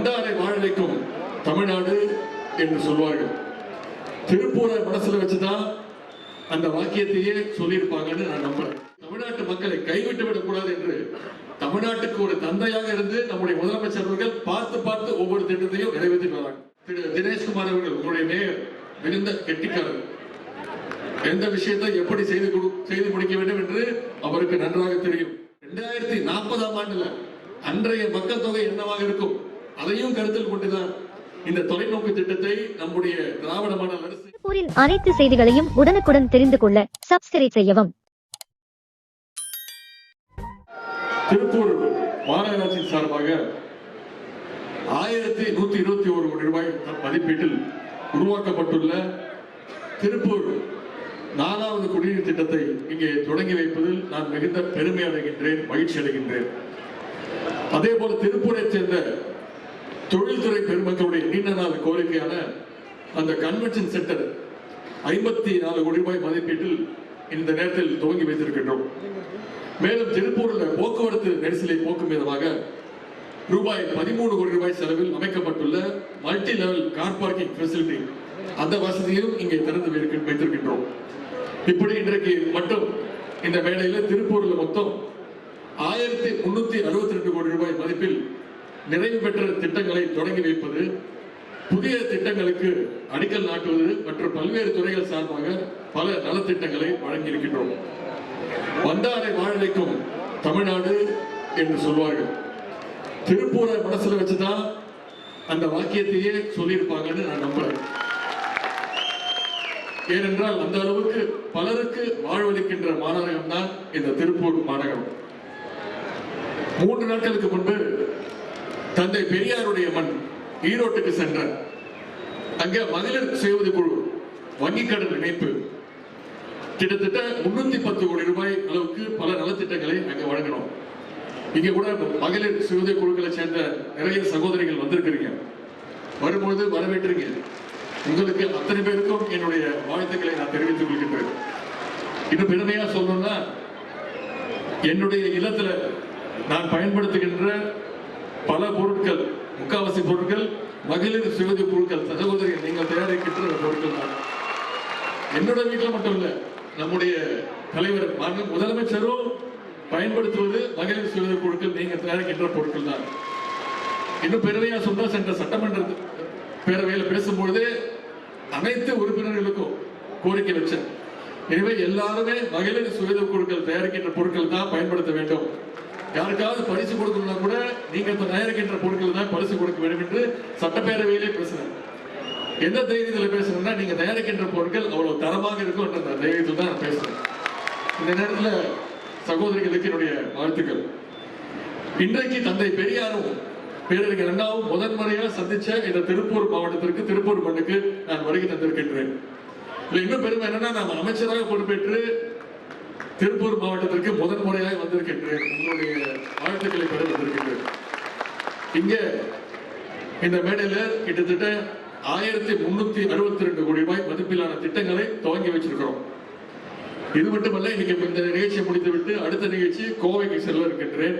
வந்தாரை வாழலைக்கும் தமிழ்நாடு என்று சொல்வார்கள். திருப்பூரை மனசுல வச்சுதான் அந்த வாக்கியத்தையே சொல்லியிருப்பாங்கன்னு நான் நம்புறேன். தமிழ்நாட்டு மக்களை கைவிட்டு விடக்கூடாது என்று தமிழ்நாட்டுக்கு ஒரு தந்தையாக இருந்து நம்முடைய முதலமைச்சர் அவர்கள் பார்த்து பார்த்து ஒவ்வொரு திட்டத்தையும் நிறைவேற்றி வராங்க திரு தினேஷ்குமார் அவர்கள் உங்களுடைய மேயர் மிகுந்த கெட்டிக்காரர். எந்த விஷயத்தை எப்படி செய்து கொடு- செய்து முடிக்க வேண்டும் என்று அவருக்கு நன்றாக தெரியும். இரண்டாயிரத்தி நாற்பதாம் ஆண்டுல அன்றைய மக்கள் தொகை என்னவாக இருக்கும்? அதையும் கருத்தில் கொண்டுதான் இந்த தொலைநோக்கு திட்டத்தை நம்முடைய திராவிட மாடல் அரசு அனைத்து செய்திகளையும் உடனுக்குடன் தெரிந்து கொள்ள சப்ஸ்கிரைப் செய்யவும். திருப்பூர் மாநகராட்சி சார்பாக ஆயிரத்தி நூத்தி இருபத்தி ஒரு கோடி ரூபாய் மதிப்பீட்டில் உருவாக்கப்பட்டுள்ள திருப்பூர் நாலாவது குடிநீர் திட்டத்தை இங்கே தொடங்கி வைப்பதில் நான் மிகுந்த பெருமை அடைகின்றேன் மகிழ்ச்சி அடைகின்றேன். அதே போல திருப்பூரைச் சேர்ந்த தொழில்துறை பெருமக்களுடைய நீண்ட நாள் கோரிக்கையான அந்த கன்வென்ஷன் சென்டர் ஐம்பத்தி நாலு கோடி ரூபாய் மதிப்பீட்டில் இந்த நேரத்தில் துவங்கி வைத்திருக்கின்றோம். மேலும் திருப்பூரில் போக்குவரத்து நெரிசலை போக்கும் விதமாக ரூபாய் பதிமூணு கோடி ரூபாய் செலவில் அமைக்கப்பட்டுள்ள multi level car parking facility அந்த வசதியும் இங்கே திறந்து வைத்திருக்கின்றோம். இப்படி இன்றைக்கு மட்டும் இந்த மேடையில் திருப்பூரில் மொத்தம் ஆயிரத்தி முன்னூத்தி அறுபத்தி ரெண்டு கோடி ரூபாய் மதிப்பில் நிறைவு பெற்ற திட்டங்களை தொடங்கி வைப்பது புதிய திட்டங்களுக்கு அடிக்கல் நாட்டுவது மற்றும் பல்வேறு துறைகள் சார்பாக பல நலத்திட்டங்களை வழங்கியிருக்கின்றோம். வந்தாரை வாழலைக்கும் தமிழ்நாடு என்று சொல்வார்கள். திருப்பூரை மனசுல வச்சுதான் அந்த வாக்கியத்தையே சொல்லியிருப்பாங்கன்னு நான் நம்புறேன். ஏனென்றால் அந்த அளவுக்கு பலருக்கு வாழ்வளிக்கின்ற மாநகரம் தான் இந்த திருப்பூர் மாநகரம். மூன்று நாட்களுக்கு முன்பு தந்தை பெரியாருடைய மண் ஈரோட்டுக்கு சென்றார். அங்கே மகளிர் சுய குழு வங்கி கடன் இணைப்பு. கிட்டத்தட்ட முன்னூத்தி பத்து கோடி ரூபாய் அளவுக்கு பல நலத்திட்டங்களை அங்கே வழங்கணும் இங்க கூட மகளிர் சுய குழுக்களை சேர்ந்த நிறைய சகோதரிகள் வந்திருக்கிறீங்க. வரும்பொழுது வரவேற்றீங்க உங்களுக்கு அத்தனை பேருக்கும் என்னுடைய வாழ்த்துக்களை நான் தெரிவித்துக் கொள்கின்றேன். இன்னும் பெருமையா சொல்லணும்னா என்னுடைய இல்லத்துல நான் பயன்படுத்துகின்ற பல பொருட்கள் முக்காவாசி பொருட்கள் மகளிர் சுயதி பொருட்கள் சகோதரி நீங்கள் தயாரிக்கின்ற பொருட்கள் தான். என்னோட வீட்டில் மட்டும் இல்ல நம்முடைய தலைவர் முதலமைச்சரும் பயன்படுத்துவது மகளிர் சுயதி பொருட்கள் நீங்கள் தயாரிக்கின்ற பொருட்கள் தான். இன்னும் பெருமையா சொன்னால் சென்ற சட்டமன்ற பேரவையில் பேசும்பொழுது அனைத்து உறுப்பினர்களுக்கும் கோரிக்கை வச்சேன். எனவே எல்லாருமே மகளிர் சுயத குழுக்கள் தயாரிக்கின்ற பொருட்கள் தான் பயன்படுத்த வேண்டும். யாருக்காவது பரிசு கொடுக்கணும்னா கூட நீங்கள் இப்போ தயாரிக்கின்ற பொருட்கள் தான் பரிசு கொடுக்க வேண்டும் என்று சட்டப்பேரவையிலே பேசுகிறேன் எந்த தைரியத்தில் பேசணும்னா நீங்கள் தயாரிக்கின்ற பொருட்கள் அவ்வளோ தரமாக இருக்கும் என்ற அந்த தைரியத்தில் தான் நான் பேசுகிறேன் இந்த நேரத்தில் சகோதரிகளுக்கு என்னுடைய வாழ்த்துக்கள். இன்றைக்கு தந்தை பெரியாரும் பேரறிஞர் அண்ணாவும் முதன்முறையாக சந்திச்ச இந்த திருப்பூர் மாவட்டத்திற்கு திருப்பூர் மண்ணுக்கு நான் வருகை தந்திருக்கின்றேன். இன்னும் பெருமை என்னன்னா நான் அமைச்சராக பொறுப்பேற்று திருப்பூர் மாவட்டத்திற்கு முதன் முறையாக வந்திருக்கின்றேன். உங்களுடைய வாழ்த்துக்களை பெற வந்திருக்கின்றேன். இங்கே இந்த மேடையில் கிட்டத்தட்ட ஆயிரத்தி முன்னூத்தி அறுபத்தி ரெண்டு கோடி ரூபாய் மதிப்பிலான திட்டங்களை துவங்கி வச்சிருக்கிறோம். இது மட்டுமல்ல இன்னைக்கு இந்த நிகழ்ச்சியை முடித்துவிட்டு அடுத்த நிகழ்ச்சி கோவைக்கு செல்ல இருக்கின்றேன்.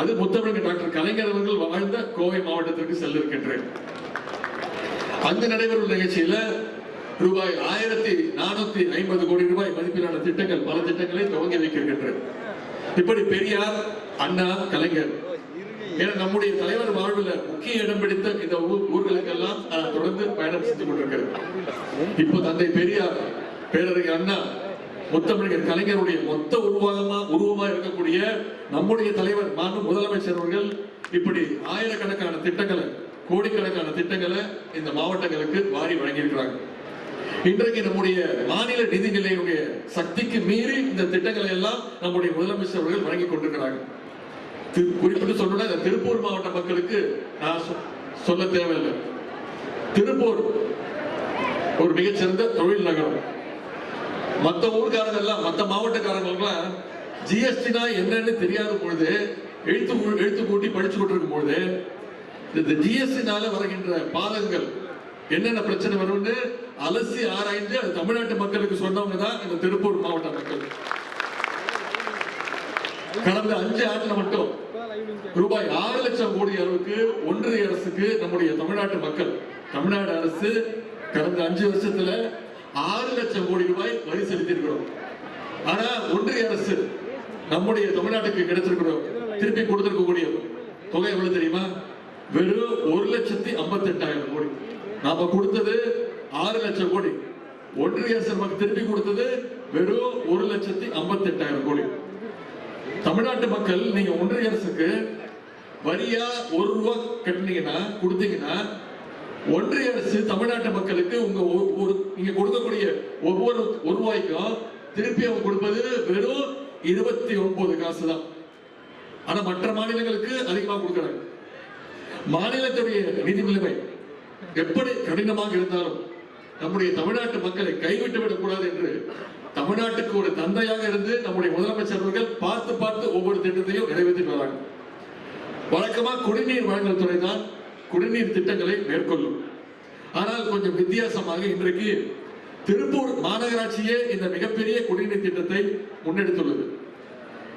அது முத்தமிழ் டாக்டர் கலைஞர் அவர்கள் வாழ்ந்த கோவை மாவட்டத்திற்கு செல்ல இருக்கின்றேன். அங்கு நடைபெறும் நிகழ்ச்சியில ரூபாய் ஆயிரத்தி நானூத்தி ஐம்பது கோடி ரூபாய் மதிப்பிலான திட்டங்கள் பல திட்டங்களை துவங்கி வைக்கின்றன இப்படி பெரியார் அண்ணா கலைஞர் ஏன்னா நம்முடைய தலைவர் வாழ்வில் முக்கிய இடம் பிடித்த இந்த ஊர் ஊர்களுக்கெல்லாம் தொடர்ந்து பயணம் செஞ்சு கொண்டிருக்கிறேன் இப்போ தந்தை பெரியார் பேரறிஞர் அண்ணா முத்தமிழர் கலைஞருடைய மொத்த உருவாகமா உருவமா இருக்கக்கூடிய நம்முடைய தலைவர் மாண்பு முதலமைச்சர் அவர்கள் இப்படி ஆயிரக்கணக்கான திட்டங்களை கோடிக்கணக்கான திட்டங்களை இந்த மாவட்டங்களுக்கு வாரி வழங்கியிருக்கிறாங்க. இன்றைக்கு நம்முடைய மாநில நிதிநிலையுடைய சக்திக்கு மீறி இந்த திட்டங்களை எல்லாம் நம்முடைய முதலமைச்சர் அவர்கள் வழங்கி கொண்டிருக்கிறாங்க குறிப்பிட்டு சொல்லணும்னா இந்த திருப்பூர் மாவட்ட மக்களுக்கு நான் சொ- சொல்ல தேவையில்லை. திருப்பூர் ஒரு மிகச்சிறந்த தொழில் நகரம். மற்ற ஊர்காரங்க எல்லாம் மற்ற மாவட்டக்காரங்களுக்குலாம் ஜிஎஸ்டினா என்னன்னு தெரியாத பொழுது எழுத்து எழுத்து கூட்டி படிச்சு கொண்டிருக்கும் பொழுது இந்த ஜிஎஸ்டினால வருகின்ற பாதங்கள் என்னென்ன பிரச்சனை வரும்னு அலசி ஆராய்ந்து அது தமிழ்நாட்டு மக்களுக்கு சொன்னவங்க தான் இந்த திருப்பூர் மாவட்ட மக்கள். கடந்த அஞ்சு ஆண்டுல மட்டும் ரூபாய் ஆறு லட்சம் கோடி அளவுக்கு ஒன்றிய அரசுக்கு நம்முடைய தமிழ்நாட்டு மக்கள் தமிழ்நாடு அரசு கடந்த அஞ்சு வருஷத்துல ஆறு லட்சம் கோடி ரூபாய் வரி செலுத்தியிருக்கிறோம். ஆனா ஒன்றிய அரசு நம்முடைய தமிழ்நாட்டுக்கு கிடைச்சிருக்கிறோம் திருப்பி கொடுத்திருக்கக்கூடிய தொகை எவ்வளவு தெரியுமா? வெறும் ஒரு லட்சத்தி ஐம்பத்தி எட்டாயிரம் கோடி. நாம கொடுத்தது ஆறு லட்சம் கோடி. ஒன்றிய அரசு நமக்கு திருப்பி கொடுத்தது வெறும் ஒரு லட்சத்தி ஐம்பத்தி எட்டாயிரம் கோடி. தமிழ்நாட்டு மக்கள் நீங்க ஒன்றிய அரசுக்கு வரியா ஒரு ரூபா கட்டினீங்கன்னா கொடுத்தீங்கன்னா ஒன்றிய அரசு தமிழ்நாட்டு மக்களுக்கு உங்க ஒரு- ஒரு நீங்க கொடுக்கக்கூடிய ஒவ்வொரு ஒரு ரூபாய்க்கும் திருப்பி அவங்க கொடுப்பது வெறும் இருபத்தி ஒன்பது காசு தான் ஆனா மற்ற மாநிலங்களுக்கு அதிகமாக கொடுக்குறாங்க. மாநிலத்துடைய நிதி நிலைமை எப்படி கடினமாக இருந்தாலும் நம்முடைய தமிழ்நாட்டு மக்களை கைவிட்டு விடக்கூடாது என்று தமிழ்நாட்டுக்கு ஒரு தந்தையாக இருந்து நம்முடைய முதலமைச்சர் அவர்கள் பார்த்து பார்த்து ஒவ்வொரு திட்டத்தையும் நிறைவேற்றி வராங்க. வழக்கமா குடிநீர் வழங்கல் துறை தான் குடிநீர் திட்டங்களை மேற்கொள்ளும். ஆனால் கொஞ்சம் வித்தியாசமாக இன்றைக்கு திருப்பூர் மாநகராட்சியே இந்த மிகப்பெரிய குடிநீர் திட்டத்தை முன்னெடுத்துள்ளது.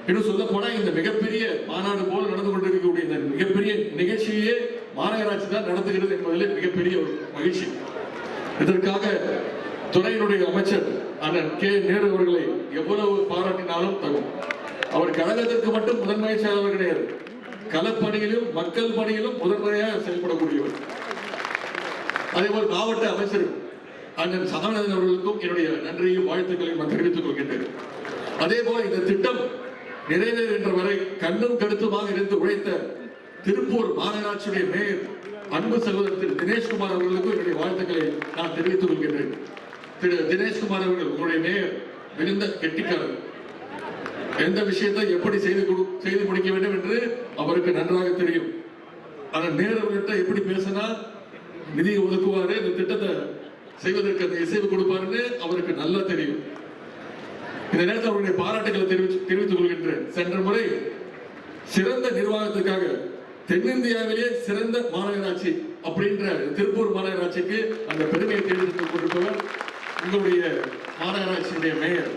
இன்னும் சொல்ல போனா இந்த மிகப்பெரிய மாநாடு போல் நடந்து கொண்டிருக்கக்கூடிய இந்த மிகப்பெரிய நிகழ்ச்சியே மாநகராட்சி தான் நடத்துகிறது என்பதிலே மிகப்பெரிய ஒரு மகிழ்ச்சி. இதற்காக துறையினுடைய அமைச்சர் அண்ணன் கே நேரு அவர்களை எவ்வளவு பாராட்டினாலும் தகும். அவர் கழகத்திற்கு மட்டும் முதன்மை செயலாளர் கிடையாது. களப்பணியிலும் மக்கள் பணியிலும் முதன்மையாக செயல்படக்கூடியவர். அதேபோல் மாவட்ட அமைச்சர் அண்ணன் சதானந்தன் அவர்களுக்கும் என்னுடைய நன்றியும் வாழ்த்துக்களையும் நான் தெரிவித்துக் கொள்கின்றேன். அதே போல இந்த திட்டம் நிறைவேறுகின்ற வரை கண்ணும் கருத்துமாக இருந்து உழைத்த திருப்பூர் மாநகராட்சியுடைய மேயர் அன்பு சகோதரர் திரு தினேஷ்குமார் அவர்களுக்கும் என்னுடைய வாழ்த்துக்களை நான் தெரிவித்துக் கொள்கின்றேன். திரு தினேஷ்குமார் அவர்கள் உங்களுடைய மேயர் மிகுந்த கெட்டிக்காரர். எந்த விஷயத்தை எப்படி செய்து கொடு- செய்து முடிக்க வேண்டும் என்று அவருக்கு நன்றாக தெரியும். ஆனால் நேரு அவர்கிட்ட எப்படி பேசினா நிதி ஒதுக்குவாரு இந்த திட்டத்தை செய்வதற்கு அந்த இசைவு கொடுப்பாருன்னு அவருக்கு நல்லா தெரியும். இந்த நேரத்தில் அவருடைய பாராட்டுகளை தெரிவித்துக் கொள்கின்றேன். சென்ற முறை சிறந்த நிர்வாகத்துக்காக தென்னிந்தியாவிலே சிறந்த மாநகராட்சி அப்படின்ற திருப்பூர் மாநகராட்சிக்கு அந்த பெருமையை தெரிவித்துக் கொண்டிருப்பவர் உங்களுடைய மாநகராட்சியுடைய மேயர்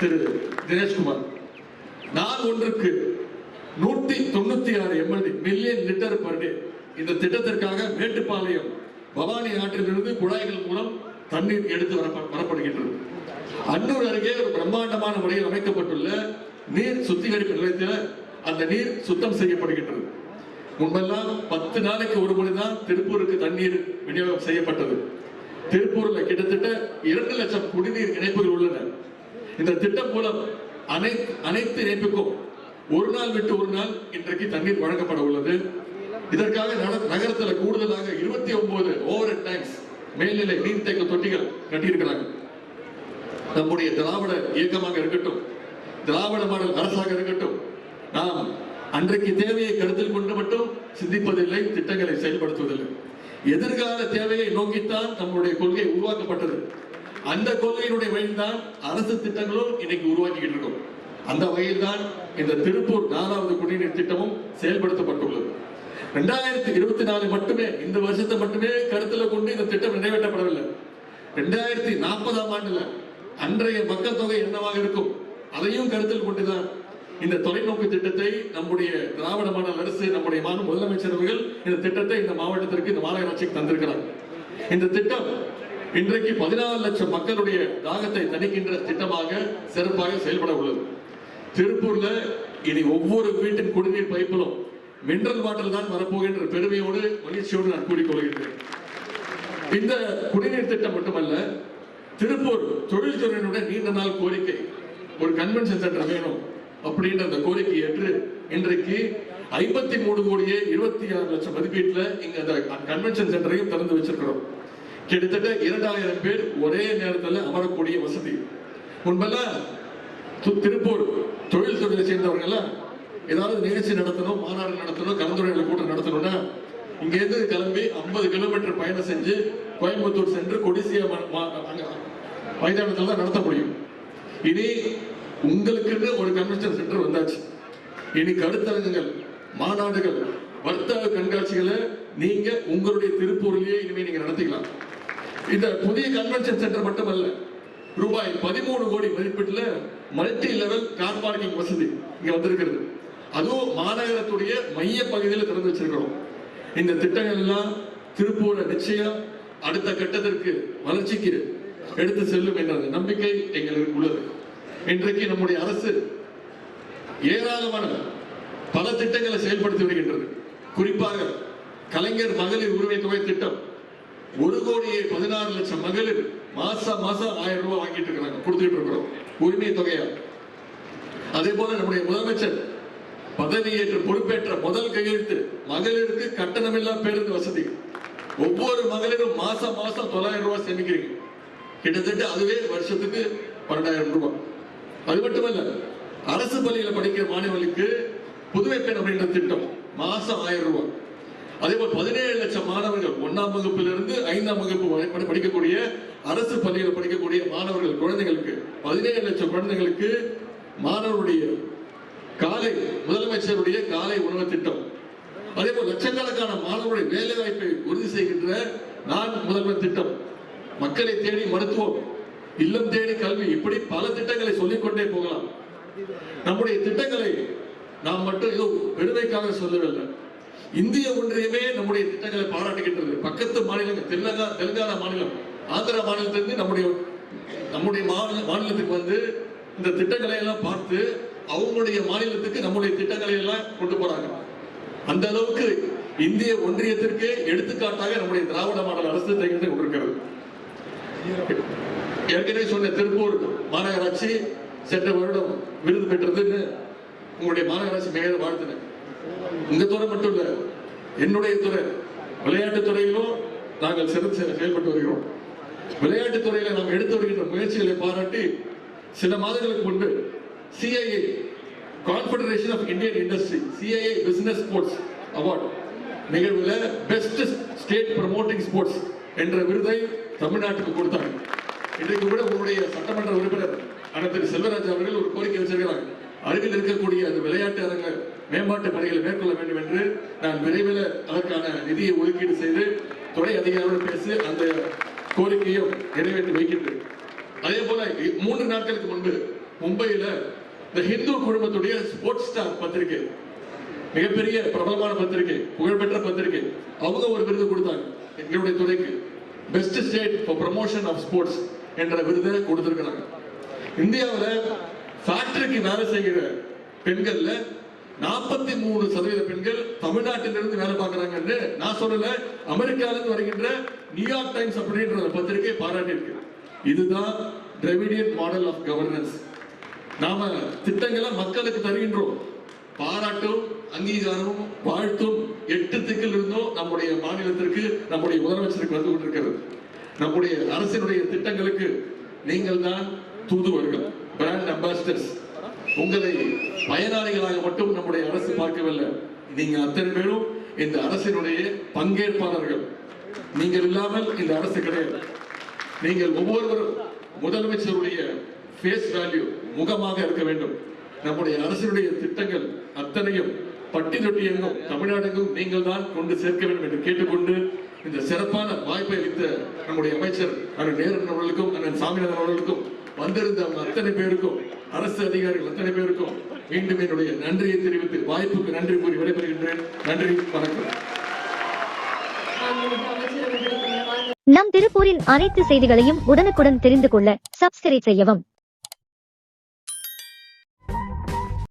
திரு தினேஷ்குமார். நாள் ஒன்றுக்கு நூத்தி தொண்ணூத்தி ஆறு MLA million litre per day இந்த திட்டத்திற்காக மேட்டுப்பாளையம் பவானி ஆற்றிலிருந்து குழாய்கள் மூலம் தண்ணீர் எடுத்து வர வரப்படுகின்றது. அன்னூர் அருகே ஒரு பிரம்மாண்டமான முறையில் அமைக்கப்பட்டுள்ள நீர் சுத்திகரிப்பு நிலையத்தில் அந்த நீர் சுத்தம் செய்யப்படுகின்றது. முன்பெல்லாம் பத்து நாளைக்கு ஒரு முறை தான் திருப்பூருக்கு தண்ணீர் விநியோகம் செய்யப்பட்டது. திருப்பூர்ல கிட்டத்தட்ட இரண்டு லட்சம் குடிநீர் இணைப்புகள் உள்ளன. இந்த திட்டம் மூலம் அனைத்து அனைத்து இணைப்புக்கும் ஒரு நாள் விட்டு ஒரு நாள் இன்றைக்கு தண்ணீர் வழங்கப்பட உள்ளது. இதற்காக நக- நகரத்துல கூடுதலாக இருபத்தி ஒன்பது ஓவர் டேங்க்ஸ் மேல்நிலை நீர்த்தேக்க தொட்டிகள் கட்டியிருக்கிறாங்க. நம்முடைய திராவிட இயக்கமாக இருக்கட்டும் திராவிட மாடல் அரசாக இருக்கட்டும் நாம் அன்றைக்கு தேவையை கருத்தில் கொண்டு மட்டும் சிந்திப்பதில்லை திட்டங்களை செயல்படுத்துவதில்லை. எதிர்கால தேவையை நோக்கித்தான் நம்முடைய கொள்கை உருவாக்கப்பட்டது. அந்த கொள்கையினுடைய வழிதான் அரசு திட்டங்களும் இன்னைக்கு உருவாக்கிக்கிட்டு இருக்கோம். அந்த வகையில் தான் இந்த திருப்பூர் நாலாவது குடிநீர் திட்டமும் செயல்படுத்தப்பட்டுள்ளது. ரெண்டாயிரத்தி இருபத்தி நாலு மட்டுமே இந்த வருஷத்தை மட்டுமே கருத்தில் கொண்டு இந்த திட்டம் நிறைவேற்றப்படவில்லை. ரெண்டாயிரத்தி நாற்பதாம் ஆண்டுல அன்றைய மக்கள் தொகை என்னவாக இருக்கும்? அதையும் கருத்தில் கொண்டுதான் இந்த தொலைநோக்கு திட்டத்தை நம்முடைய திராவிட மாடல் அரசு நம்முடைய மாநில முதலமைச்சர் அவர்கள் இந்த திட்டத்தை இந்த மாவட்டத்திற்கு இந்த மாநகராட்சிக்கு தந்திருக்கிறார். இந்த திட்டம் இன்றைக்கு பதினாறு லட்சம் மக்களுடைய தாகத்தை தணிக்கின்ற திட்டமாக சிறப்பாக செயல்பட உள்ளது. திருப்பூர்ல இனி ஒவ்வொரு வீட்டின் குடிநீர் பைப்பிலும் மினரல் வாட்டர் தான் வரப்போகின்ற பெருமையோடு மகிழ்ச்சியோடு நான் கூறிக்கொள்கின்றேன் இந்த குடிநீர் திட்டம் மட்டுமல்ல திருப்பூர் தொழில்துறையினுடைய நீண்ட நாள் கோரிக்கை. ஒரு கன்வென்ஷன் சென்டர் வேணும். அப்படின்ற அந்த கோரிக்கை ஏற்று இன்றைக்கு ஐம்பத்தி மூணு கோடியே இருபத்தி ஆறு லட்சம் மதிப்பீட்டில் இங்க அந்த கன்வென்ஷன் சென்டரையும் திறந்து வச்சிருக்கிறோம். கிட்டத்தட்ட இரண்டாயிரம் பேர் ஒரே நேரத்தில் அமரக்கூடிய வசதி. முன்பெல்லாம் திருப்பூர் தொழில் துறையை எல்லாம் ஏதாவது நிகழ்ச்சி நடத்தணும் மாநாடு நடத்தணும் கலந்துரையாடல் கூட்டம் நடத்தணும்னா இங்கேருந்து கிளம்பி 50 கிலோமீட்டர் பயணம் செஞ்சு கோயம்புத்தூர் சென்று கொடிசியா மைதானத்தில் தான் நடத்த முடியும். இனி உங்களுக்குன்னு ஒரு கன்வென்ஷன் சென்டர் வந்தாச்சு. இனி கருத்தரங்குகள் மாநாடுகள் வர்த்தக கண்காட்சிகளை நீங்க உங்களுடைய திருப்பூர்லயே இனிமே நீங்க நடத்திக்கலாம். இந்த புதிய கன்வென்ஷன் சென்டர் மட்டுமல்ல ரூபாய் பதிமூணு கோடி மதிப்பீட்டில் மல்டி லெவல் கார் பார்க்கிங் வசதி இங்க வந்திருக்கிறது. அதுவும் மாநகரத்துடைய மைய பகுதியில் திறந்து வச்சிருக்கிறோம். இந்த திட்டங்கள் எல்லாம் திருப்பூரை நிச்சயம் அடுத்த கட்டத்திற்கு வளர்ச்சிக்கு எடுத்து செல்லும் என்ற நம்பிக்கை எங்களுக்கு உள்ளது. இன்றைக்கு நம்முடைய அரசு ஏராளமான பல திட்டங்களை செயல்படுத்தி வருகின்றது. குறிப்பாக கலைஞர் மகளிர் உரிமை தொகை திட்டம் ஒரு கோடியே பதினாறு லட்சம் மகளிர் மாசம் மாசம் ஆயிரம் ரூபாய் வாங்கிட்டு இருக்கிறாங்க கொடுத்துட்டு இருக்கிறோம். உரிமை தொகையா அதே போல நம்முடைய முதலமைச்சர் பதவியேற்று பொறுப்பேற்ற முதல் கையெழுத்து மகளிருக்கு கட்டணமில்லா பேருந்து வசதி. ஒவ்வொரு மகளிரும் மாசம் மாசம் தொள்ளாயிரம் ரூபாய் சேமிக்கிறீங்க. கிட்டத்தட்ட அதுவே வருஷத்துக்கு பன்னெண்டாயிரம் ரூபாய். அது மட்டுமல்ல அரசு பள்ளியில படிக்கிற மாணவர்களுக்கு புதுமை பெண் அப்படின்ற திட்டம் மாசம் ஆயிரம் ரூபாய். அதே போல் பதினேழு லட்சம் மாணவர்கள் ஒன்னாம் வகுப்பிலிருந்து ஐந்தாம் வகுப்பு படிக்கக்கூடிய அரசு பள்ளியில் படிக்கக்கூடிய மாணவர்கள் குழந்தைகளுக்கு பதினேழு லட்சம் குழந்தைகளுக்கு மாணவருடைய காலை முதலமைச்சருடைய காலை உணவு திட்டம். அதே போல் லட்சக்கணக்கான மாணவருடைய வேலை வாய்ப்பை உறுதி செய்கின்ற நான் முதல்வர் திட்டம். மக்களை தேடி மருத்துவம். இல்லம் தேடி கல்வி. இப்படி பல திட்டங்களை சொல்லிக்கொண்டே போகலாம். நம்முடைய திட்டங்களை நாம் மட்டும் ஏதோ பெருமைக்காக சொல்லவில்லை இந்திய ஒன்றியமே நம்முடைய திட்டங்களை பாராட்டுகின்றது. பக்கத்து மாநிலங்கள் தெலுங்கா தெலுங்கானா மாநிலம் ஆந்திரா மாநிலத்திலிருந்து நம்முடைய நம்முடைய மாநில மாநிலத்துக்கு வந்து இந்த திட்டங்களை எல்லாம் பார்த்து அவங்களுடைய மாநிலத்துக்கு நம்முடைய திட்டங்களை எல்லாம் கொண்டு போறாங்க. அந்த அளவுக்கு இந்திய ஒன்றியத்திற்கு எடுத்துக்காட்டாக நம்முடைய திராவிட மாடல் அரசு திகழ்ந்து கொண்டிருக்கிறது. ஏற்கனவே சொன்ன திருப்பூர் மாநகராட்சி சென்ற வருடம் விருது பெற்றதுன்னு உங்களுடைய மாநகராட்சி மேலே வாழ்த்தினேன் இந்த துறை மட்டும் இல்லை என்னுடைய துறை விளையாட்டுத் துறையிலும் நாங்கள் சிறந்து செயல்பட்டு வருகிறோம். விளையாட்டுத் துறையில நாம் எடுத்து வருகின்ற முயற்சிகளை பாராட்டி சில மாதங்களுக்கு முன்பு CIA confederation of Indian industry CIA business sports award நிகழ்வில் பெஸ்ட் ஸ்டேட் ப்ரமோட்டிங் ஸ்போர்ட்ஸ் என்ற விருதை தமிழ்நாட்டுக்கு கொடுத்தாங்க. இன்றைக்கு கூட உங்களுடைய சட்டமன்ற உறுப்பினர் அண்ணன் திரு செல்வராஜ் அவர்கள் ஒரு கோரிக்கை வச்சிருக்கிறாங்க அருகில் இருக்கக்கூடிய அந்த விளையாட்டு அரங்க மேம்பாட்டு பணிகளை மேற்கொள்ள வேண்டும் என்று நான் விரைவில் அதற்கான நிதியை ஒதுக்கீடு செய்து துறை அதிகாரியோடு பேசி அந்த கோரிக்கையும் நிறைவேற்றி வைக்கின்றேன். அதே போல மூன்று நாட்களுக்கு முன்பு மும்பையில இந்த ஹிந்து குழுமத்துடைய ஸ்போர்ட்ஸ் ஸ்டார் பத்திரிகை மிகப்பெரிய பிரபலமான பத்திரிகை புகழ்பெற்ற பத்திரிகை அவங்க ஒரு விருது கொடுத்தாங்க எங்களுடைய துறைக்கு. Best state for promotion of sports என்ற விருதை கொடுத்திருக்கிறாங்க. இந்தியாவில் ஃபேக்டரிக்கு வேலை செய்கிற பெண்கள்ல நாற்பத்தி மூணு சதவீத பெண்கள் தமிழ்நாட்டிலிருந்து வேலை பார்க்குறாங்கன்னு நான் சொல்லல அமெரிக்காவிலிருந்து வருகின்ற நியூயார்க் டைம்ஸ் அப்படின்ற பத்திரிகை பாராட்டியிருக்கு. இதுதான் டிராவிடியன் மாடல் ஆஃப் கவர்னன்ஸ் நாம திட்டங்களை மக்களுக்கு தருகின்றோம். பாராட்டும் அங்கீகாரமும் வாழ்த்தும் எட்டு திக்கில் இருந்தும் நம்முடைய மாநிலத்திற்கு நம்முடைய முதலமைச்சருக்கு வந்து கொண்டிருக்கிறது. நம்முடைய அரசினுடைய திட்டங்களுக்கு நீங்கள் தான் தூதுவர்கள் பிராண்ட் அம்பாசிடர்ஸ் உங்களை பயனாளிகளாக மட்டும் நம்முடைய அரசு பார்க்கவில்லை. நீங்க அத்தனை பேரும் இந்த அரசினுடைய பங்கேற்பாளர்கள். நீங்கள் இல்லாமல் இந்த அரசு கிடையாது. நீங்கள் ஒவ்வொருவரும் முதலமைச்சருடைய ஃபேஸ் வேல்யூ முகமாக இருக்க வேண்டும். நம்முடைய அரசினுடைய திட்டங்கள் அத்தனையும் பட்டி தொட்டி எங்கும் தமிழ்நாடுக்கும் நீங்கள் தான் கொண்டு சேர்க்க வேண்டும் என்று கேட்டுக்கொண்டு இந்த சிறப்பான வாய்ப்பை அளித்த நம்முடைய அமைச்சர் அண்ணன் நேரன் அவர்களுக்கும் அண்ணன் சாமிநாதன் அவர்களுக்கும் வந்திருந்த அவங்க அத்தனை பேருக்கும் அரசு அதிகாரிகள் அத்தனை பேருக்கும் மீண்டும் என்னுடைய நன்றியை தெரிவித்து வாய்ப்புக்கு நன்றி கூறி விடைபெறுகின்றேன். நன்றி வணக்கம். நம் திருப்பூரின் அனைத்து செய்திகளையும் உடனுக்குடன் தெரிந்து கொள்ள சப்ஸ்கிரைப் செய்யவும்.